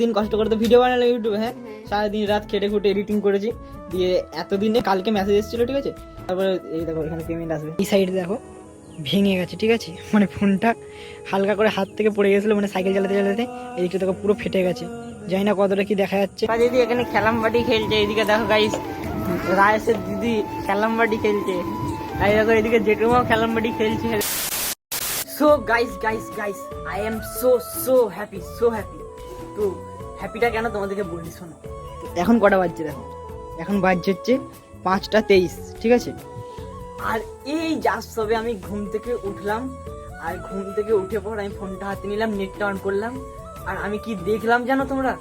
দিন কষ্ট করে তো ভিডিও বানালাম ইউটিউবে হ্যাঁ? সারাদিন রাত খেটে খুটে এডিটিং করেছি। দিয়ে এতদিনে কালকে মেসেজ এসেছিল, ঠিক আছে? তারপরে এই দেখো, এখানে পেমেন্ট আসবে। এই সাইডে দেখো, ভেঙে গেছে, ঠিক আছে? মানে ফোনটা হালকা করে হাত থেকে পড়ে গেছিল মানে সাইকেল চালাতে চালাতে। এইদিকে দেখো পুরো ফেটে গেছে। জানি না কতটা কি দেখা যাচ্ছে। দিদি এখানে খেলাম বাটি খেলছে এইদিকে দেখো গাইস রায়েসের দিদি খেলাম বাটি খেলছে। আর দেখো, এদিকে জেঠুমাও খেলাম বাটি খেলছে। So guys guys guys I am so so happy so happy তো হ্যাপিটা কেন তোমাদেরকে বললি শোনো। এখন কটা বাজছে দেখো? এখন বাজছে হচ্ছে পাঁচটা তেইশ ঠিক আছে? আর এই জাস্ট সবে আমি ঘুম থেকে উঠলাম আর ঘুম থেকে উঠে পর আমি ফোনটা হাতে নিলাম নেটটা অন করলাম আর আমি কি দেখলাম জানো তোমরা?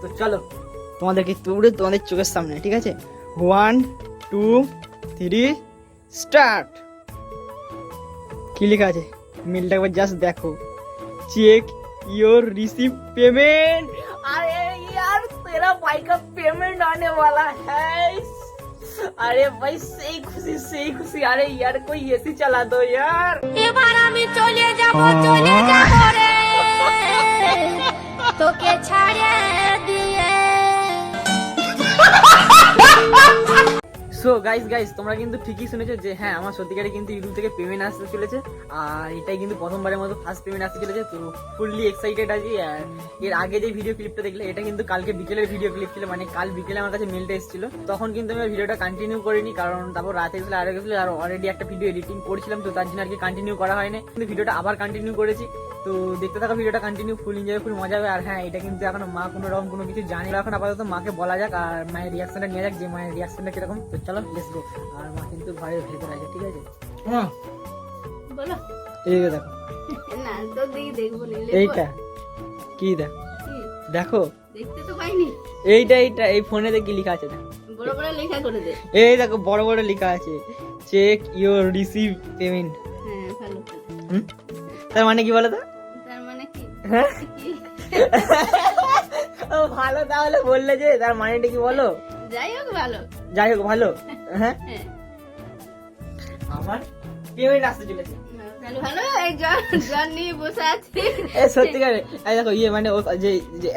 তো চলো। তোমাদেরকে পুরো তোমাদের চোখের সামনে ঠিক আছে? ওয়ান টু থ্রি স্টার্ট কি লেখা আছে? মেলটা একবার জাস্ট দেখো। চেক योर रिसीव पेमेंट अरे यार तेरा भाई का पेमेंट आने वाला है। अरे भाई सही खुशी सही खुशी। अरे यार कोई ऐसी चला दो यार। ये में चले जाओ हाँ। चले जाओ গাইস গাইস তোমরা কিন্তু ঠিকই শুনেছো যে হ্যাঁ আমার সত্যিকারে কিন্তু ইউটিউব থেকে পেমেন্ট আসতে চলেছে। আর এটাই কিন্তু প্রথমবারের মতো ফার্স্ট পেমেন্ট আসতে চলেছে, তো ফুললি এক্সাইটেড আছি। এর আগে যে ভিডিও ক্লিপটা দেখলে, এটা কিন্তু কালকে বিকেলের ভিডিও ক্লিপ ছিল মানে কাল বিকেলে আমার কাছে মেলটা এসেছিল। তখন কিন্তু আমি ভিডিওটা কন্টিনিউ করিনি, কারণ তারপর রাতে গেছিল, আরও গেছিল, আর অলরেডি একটা ভিডিও এডিটিং করেছিলাম, তো তার জন্য আর কি কন্টিনিউ করা হয়নি। কিন্তু ভিডিওটা আবার কন্টিনিউ করেছি। তো দেখতে থাকা ভিডিওটা কন্টিনিউ ফুল এনজয় ফুল মজা হবে। আর হ্যাঁ এটা কিন্তু এখন মা কোনো রকম কোনো কিছু জানি না। এখন আপাতত মাকে বলা যাক আর মায়ের রিয়াকশনটা নিয়ে যাক যে মায়ের রিয়াকশনটা কীরকম। তো চলো লেটস গো আর মা কিন্তু ঘরের ভেতরে আছে ঠিক আছে? হ্যাঁ বলো। এই যে দেখো। না তো দিই দেখব নিলে এইটা। কি দেখ? দেখো। দেখতে তো পাইনি। এইটা এইটা এই ফোনে দেখি লেখা আছে দেখ। বড় বড় লেখা করে দে। এই দেখো বড় বড় লেখা আছে। চেক ইওর রিসিভ পেমেন্ট হ্যাঁ ভালো। করে তার মানে কি বলো তো ভালো তাহলে বললে যে তার মানেটা কি বলো? যাই হোক ভালো। যাই হোক ভালো। হ্যাঁ? হ্যাঁ। আমার পেমেন্ট আসতে চলেছে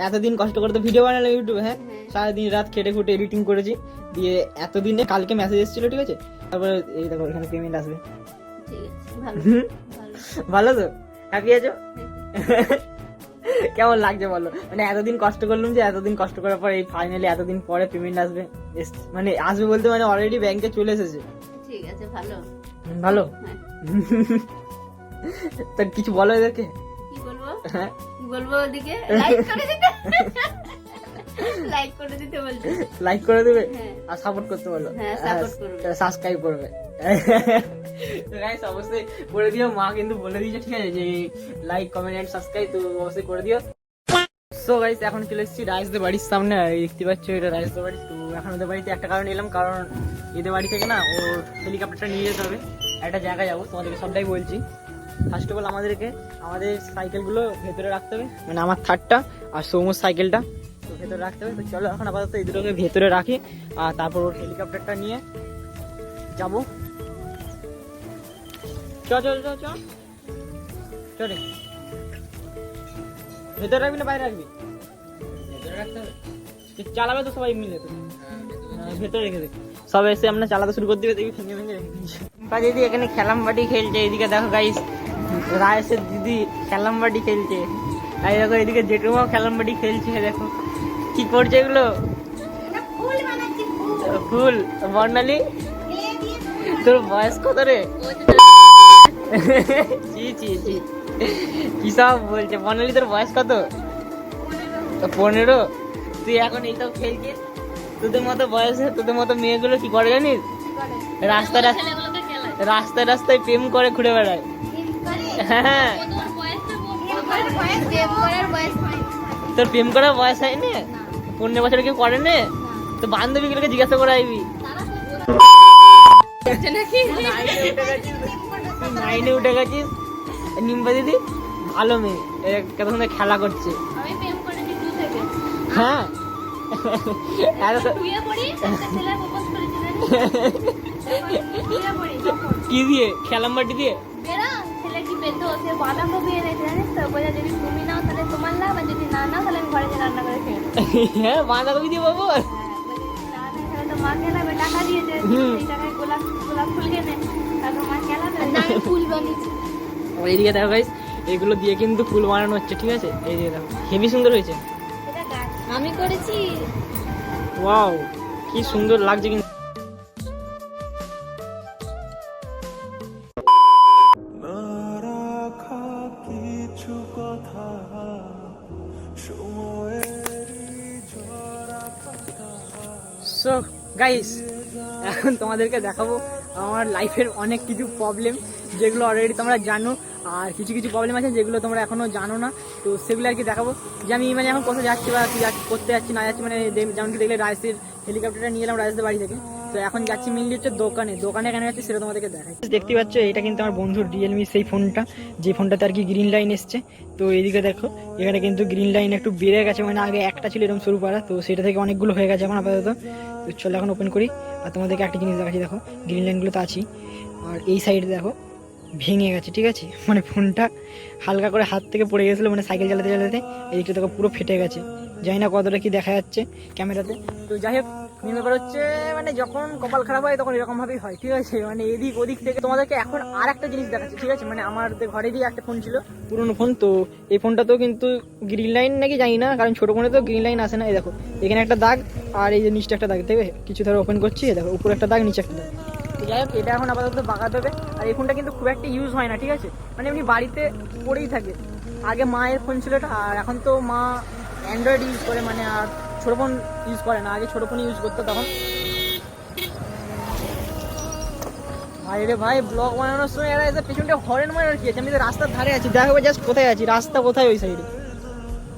এতদিন কষ্ট করে তো ভিডিও বানালাম ইউটিউবে হ্যাঁ? সারাদিন রাত খেটে খুটে এডিটিং করেছি। দিয়ে এতদিনে কালকে মেসেজ এসেছিল ঠিক আছে? তারপরে এই দেখো এখানে পেমেন্ট আসবে। ভালো। তো? হ্যাপি আছো? কেমন লাগছে বলো? মানে এতদিন কষ্ট করলাম যে এতদিন কষ্ট করার পর এই ফাইনালি এতদিন পরে পেমেন্ট আসবে। মানে আসবে বলতে মানে অলরেডি ব্যাংকে চলে এসেছে। ঠিক আছে ভালো। ভালো? হ্যাঁ। তা কিছু বলো এদেরকে? কি বলব? হ্যাঁ। কি বলব ওদিকে লাইক করে দিতে। লাইক করে দিতে বলছে। লাইক করে দেবে? হ্যাঁ। আর সাপোর্ট করতে বলো? হ্যাঁ, support করবে। সাবস্ক্রাইব করবে। তো guys, অবশ্যই করে দিও। মা কিন্তু বলে দিয়েছে ঠিক আছে? যে লাইক কমেন্ট এন্ড সাবস্ক্রাইব তো অবশ্যই করে দিও। সো গাইস এখন চলে এসেছি রাইসদের বাড়ির সামনে। দেখতে পাচ্ছ এটা রাইসদের বাড়ি। তো এখন ওদের বাড়িতে একটা কারণ এলাম কারণ এদের বাড়ি থেকে না ওর হেলিকপ্টারটা নিয়ে যেতে হবে। একটা জায়গায় যাব তোমাদেরকে সবটাই বলছি। ফার্স্ট অফ অল আমাদেরকে আমাদের সাইকেলগুলো ভেতরে রাখতে হবে। মানে আমার থার্ডটা আর সৌমুর সাইকেলটা তো ভেতরে রাখতে হবে। তো চলো এখন আপাতত এই দুটোকে ভেতরে রাখি। আর তারপর ওর হেলিকপ্টারটা নিয়ে যাব। চ চ চ চ চলে ভেতরে রাখবি না বাইরে রাখবি? তুই চালাবে তো সবাই মিলে তো হ্যাঁ, ভেতরে রেখে সব এসে আমরা চালাতে শুরু করে দিবে দেখবি দিদি এখানে খেলাম বাটি খেলছে এদিকে দেখো গাইস রায়েসের দিদি খেলাম বাটি খেলছে। আর দেখো এদিকে জেঠুমাও খেলাম বাটি খেলছে দেখো। কি করছে এগুলো? ফুল বানাচ্ছি ফুল। ফুল? বর্ণালী? তোর বয়স কত রে? জি জি জি কি সব বলছে? বর্ণালী তোর বয়স কত? পনেরো। তুই এখন এইসব খেলছিস? তোদের মতো বয়সে তোদের মতো মেয়েগুলো কি করে জানিস? রাস্তা রাস্তায় রাস্তায় প্রেম করে ঘুরে বেড়ায়। হ্যাঁ। হয় তোর প্রেম করার বয়স হয়নি? পনেরো বছর কেউ করে নে? তো বান্ধবীগুলোকে জিজ্ঞাসা করে আইবি। নাকি? নাইনে উঠে গেছিস নিম্বা দিদি ভালো মেয়ে। কতক্ষণ খেলা করছে। হ্যাঁ। কি দিয়ে? খেলাম বাটি দিয়ে। হ্যাঁ বাঁধাকপি দিয়ে বাবু। হ্যাঁ, না টাকা দিয়েছে। গোলাপ গোলাপ ফুল কিনে। তারপর এইদিকে দেখো গাইস এগুলো দিয়ে কিন্তু ফুল বানানো হচ্ছে ঠিক আছে? এই দিকে দেখো হেভি সুন্দর হয়েছে। এটা আমি করেছি। ওয়াও কি সুন্দর লাগছে কিন্তু। সো গাইস এখন তোমাদেরকে দেখাবো আমার লাইফের অনেক কিছু প্রবলেম যেগুলো অলরেডি তোমরা জানো, আর কিছু কিছু প্রবলেম আছে যেগুলো তোমরা এখনও জানো না। তো সেগুলো আর কি দেখাবো। যে আমি মানে এখন কোথাও যাচ্ছি বা কি করতে যাচ্ছি, না যাচ্ছি মানে যেমন কি দেখলে রাইসের হেলিকপ্টারটা নিয়ে এলাম রাইসের বাড়ি থেকে। তো এখন যাচ্ছি মেনলি হচ্ছে দোকানে। দোকানে কেন যাচ্ছি সেটা তোমাদেরকে দেখাই। দেখতে পাচ্ছ এটা কিন্তু আমার বন্ধুর রিয়েলমি সেই ফোনটা যে ফোনটাতে আর কি গ্রিন লাইন এসছে। তো এইদিকে দেখো এখানে কিন্তু গ্রিন লাইন একটু বেড়ে গেছে। মানে আগে একটা ছিল এরকম সরু পাড়া তো সেটা থেকে অনেকগুলো হয়ে গেছে এখন আপাতত। তো চলো এখন ওপেন করি। আর তোমাদেরকে একটা জিনিস দেখাচ্ছি দেখো গ্রিন লাইনগুলো তো আছেই আর এই সাইডে দেখো ভেঙে গেছে ঠিক আছে? মানে ফোনটা হালকা করে হাত থেকে পড়ে গেছিল মানে সাইকেল চালাতে চালাতে। এদিকটা দেখো পুরো ফেটে গেছে। জানি না কতটা কি দেখা যাচ্ছে ক্যামেরাতে। তো যাই হোক মেন ব্যাপার হচ্ছে মানে যখন কপাল খারাপ হয় তখন এরকম ভাবেই হয়, ঠিক আছে? মানে এদিক ওদিক থেকে তোমাদেরকে এখন আর একটা জিনিস দেখাচ্ছি, ঠিক আছে? মানে আমার ঘরেরই একটা ফোন ছিল, পুরোনো ফোন তো এই ফোনটাতেও কিন্তু গ্রিন লাইন নাকি জানি না, কারণ ছোটো ফোনে তো গ্রিন লাইন আসে না, এই দেখো। এখানে একটা দাগ, আর এই যে নিচটা একটা দাগ দেখবে কিছু ধরো ওপেন করছি দেখো, উপরে একটা দাগ, নিচে একটা দাগ। তো যাই হোক, এটা এখন আপাতত বাগাতে হবে, আর এই ফোনটা কিন্তু খুব একটা ইউজ হয় না, ঠিক আছে? মানে এমনি বাড়িতে পড়েই থাকে। আগে মায়ের ফোন ছিল এটা, আর এখন তো মা অ্যান্ড্রয়েড ইউজ করে মানে আর ছোটো ফোন ইউজ করে না। আগে ছোটো ফোন ইউজ করতো তখন। ভাই রে ভাই ব্লগ বানানোর সময় এরা এসে পেছনটা হরেন মারার কি আছে। আমি তো রাস্তার ধারে আছি। দেখো জাস্ট কোথায় আছি? রাস্তা কোথায় ওই সাইডে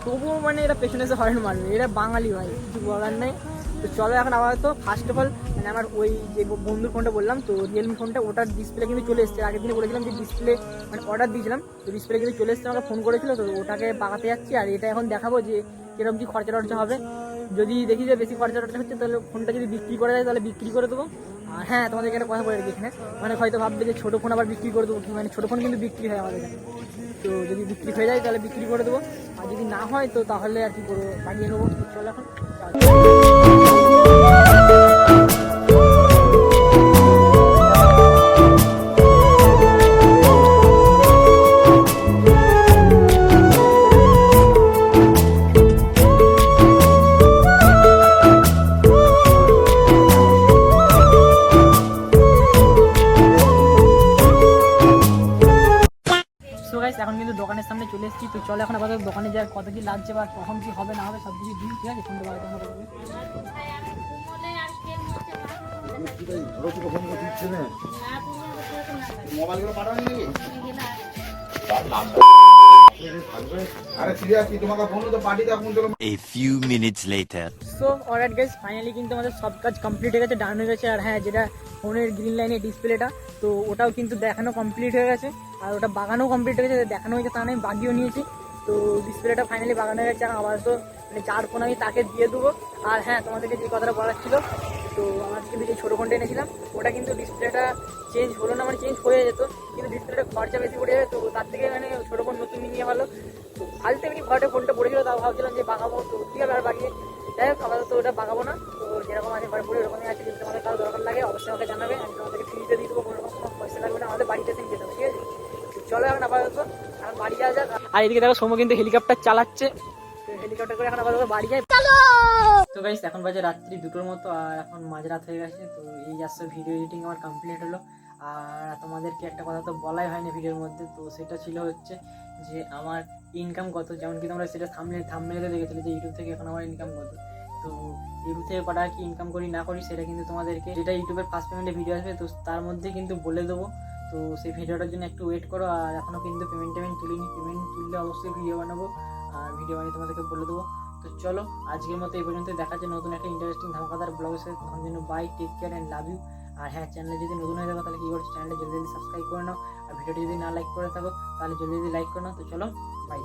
তবুও মানে এরা পেছনে এসে হরেন মারবে এরা বাঙালি ভাই, কিছু বলার নেই। তো চলো এখন আপাতত ফার্স্ট অফ অল মানে আমার ওই যে বন্ধুর ফোনটা বললাম, তো রিয়েলমি ফোনটা ওটার ডিসপ্লে কিন্তু চলে এসেছে। আগের দিনে বলেছিলাম যে ডিসপ্লে মানে অর্ডার দিয়েছিলাম, তো ডিসপ্লে কিন্তু চলে এসেছে। আমাকে ফোন করেছিল, তো ওটাকে বাগাতে যাচ্ছি। আর এটা এখন দেখাবো যে কীরকম কি খরচা টরচা হবে। যদি দেখি যে বেশি খরচা টরচা হচ্ছে, তাহলে ফোনটা যদি বিক্রি করা যায়, তাহলে বিক্রি করে দেবো। আর হ্যাঁ তোমাদের এখানে কথা বলে এখানে মানে হয়তো ভাববে যে ছোটো ফোন আবার বিক্রি করে দেবো মানে ছোটো ফোন কিন্তু বিক্রি হয় আমাদের এখানে। তো যদি বিক্রি হয়ে যায়, তাহলে বিক্রি করে দেবো। আর যদি না হয়, তো তাহলে আর কি করব? বানিয়ে নেব, চলো এখন। কিন্তু দোকানের সামনে চলে এসেছি। তো চলো এখন আপাতত দোকানে যাওয়ার কত কি লাগছে বা কখন কি হবে না হবে সব কিছু দিন ঠিক আছে? শুনতে পারবে মোবাইলগুলো পাঠাবেন আরে A few minutes later. So alright guys finally কিন্তু আমাদের সব কাজ কমপ্লিট হয়ে গেছে ডান হয়ে গেছে। আর হ্যাঁ যেটা ফোনের গ্রিন লাইনের ডিসপ্লেটা তো ওটাও কিন্তু দেখানো কমপ্লিট হয়ে গেছে। আর ওটা বাগানো কমপ্লিট হয়ে গেছে দেখানো হয়েছে তা আমি বাগিও নিয়েছি। তো ডিসপ্লেটা ফাইনালি বাগানো হয়ে গেছে। আবার তো মানে যার ফোন আমি তাকে দিয়ে দেবো। আর হ্যাঁ তোমাদেরকে যে কথাটা বলার ছিল তো আমার কিন্তু যে ছোটো ফোনটা এনেছিলাম। ওটা কিন্তু ডিসপ্লেটা চেঞ্জ হলো না মানে চেঞ্জ হয়ে যেত কিন্তু ডিসপ্লেটা খরচা বেশি পড়ে যাবে তো তার থেকে মানে ছোটো ফোন নতুন নিয়ে ভালো। তো ফালতু এমনি ঘরে ফোনটা পড়েছিল তাও ভাবছিলাম যে বাগাবো তো ঠিক আছে আর বাগিয়ে যাই হোক আপাতত ওটা বাগাবো না তো যেরকম আছে ঘরে পড়ে ওরকমই আছে যদি তোমাদের কারও দরকার লাগে অবশ্যই আমাকে জানাবে আমি তোমাদেরকে ফ্রিতে দিয়ে দেবো কোনো রকম কোনো পয়সা লাগবে না আমাদের বাড়িতে এসে নিয়ে যেতে ঠিক আছে? চলো এখন আপাতত এখন বাড়ি যাওয়া যাক। আর এদিকে দেখো সৌম্য কিন্তু হেলিকপ্টার চালাচ্ছে। তো হেলিকপ্টার করে এখন আপাতত বাড়ি যাই। তো গাইস এখন বাজে রাত্রি দুটোর মতো, আর এখন মাঝরাত হয়ে গেছে, তো এই যাচ্ছে ভিডিও এডিটিং আমার কমপ্লিট হলো। আর তোমাদেরকে একটা কথা তো বলাই হয়নি ভিডিওর মধ্যে, তো সেটা ছিল হচ্ছে যে আমার ইনকাম কত যেমন কি তোমরা সেটা থামলে থামলে দেখেছিলে যে ইউটিউব থেকে এখন আমার ইনকাম কত। তো ইউটিউব থেকে কটা কি ইনকাম করি, না করি, সেটা কিন্তু তোমাদেরকে, যেটা ইউটিউবের ফার্স্ট পেমেন্টে ভিডিও আসবে, তো তার মধ্যে কিন্তু বলে দেবো। তো সেই ভিডিওটার জন্য একটু ওয়েট করো, আর এখনও কিন্তু পেমেন্ট টেমেন্ট তুলিনি পেমেন্ট তুললে অবশ্যই ভিডিও বানাবো, আর ভিডিও বানিয়ে তোমাদেরকে বলে দেবো। তো চলো, আজকের মতো এই পর্যন্ত দেখা যায় নতুন একটা ইন্টারেস্টিং ধামাকাদার ব্লগের সাথে। তখন জন্য bye take care and love you আর হ্যাঁ চ্যানেলে যদি নতুন হয়ে থাকো, তাহলে কি করছ চ্যানেলে জলদি জলদি সাবস্ক্রাইব করে নাও। আর ভিডিওটি যদি না লাইক করে থাকো, তাহলে জলদি জলদি লাইক করে নাও। তো চলো বাই